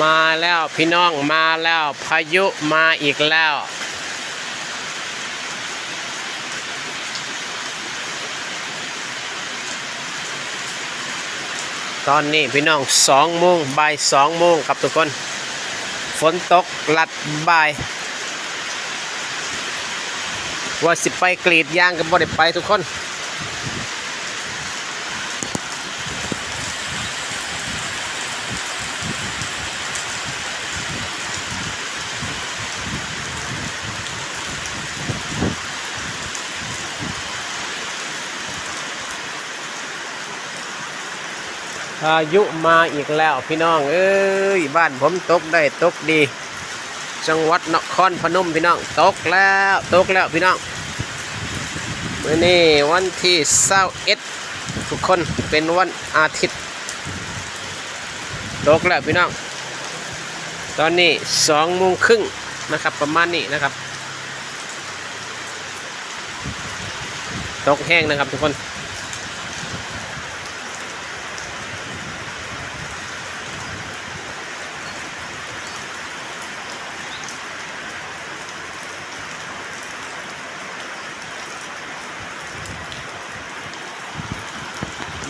มาแล้วพี่น้องมาแล้วพายุมาอีกแล้ว ตอนนี้พี่น้องสองโมงบ่ายสองโมงครับทุกคน ฝนตกหลัดบ่าย ว่าสิไปกรีดยางกับบ่ได้ไปทุกคน พายุมาอีกแล้วพี่น้อง เอ้ยบ้านผมตกได้ตกดี จังหวัดนครพนมพี่น้อง ตกแล้วตกแล้วพี่น้องมื่อนี้วันที่เศร้าเอ็ดทุกคนเป็นวันอาทิตย์ ตกแล้วพี่น้อง ตอนนี้สองโมงครึ่งนะครับประมาณนี้นะครับ ตกแห้งนะครับทุกคน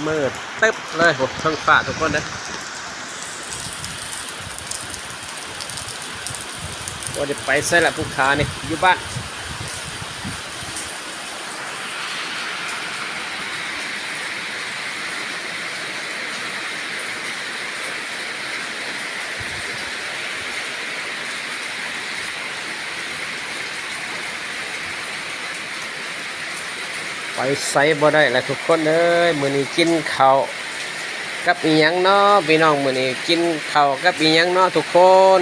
มืดตึ๊บเลยผมท้งฝ่าทุกคนนะว่าจะไปใส่ละผู้ค้านี่อยู่บ้าน ไปใส่บ่ได้แหละทุกคนเอ้ยมื้อนี้กินข้าวกับอีหยังเนาะพี่น้องมื้อนี้กินข้าวกับอีหยังเนาะทุกคน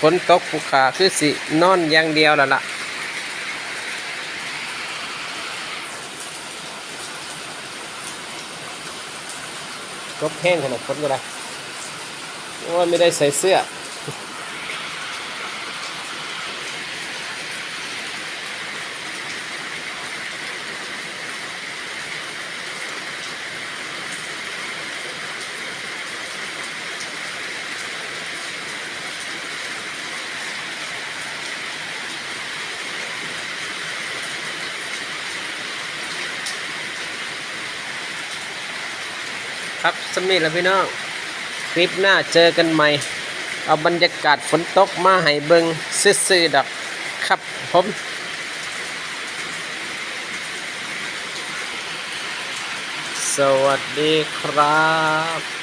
ฝนตกภูขาคือสินอนอย่างเดียวแล้วล่ะกบแห้งขนาดฝนก็ได้โอ้ยไม่ได้ใส่เสื้อ ครับสมิธแล้วพี่น้องคลิปหน้าเจอกันใหม่ เอาบรรยากาศฝนตกมาให้เบิงซื่อๆดอกครับผมสวัสดีครับ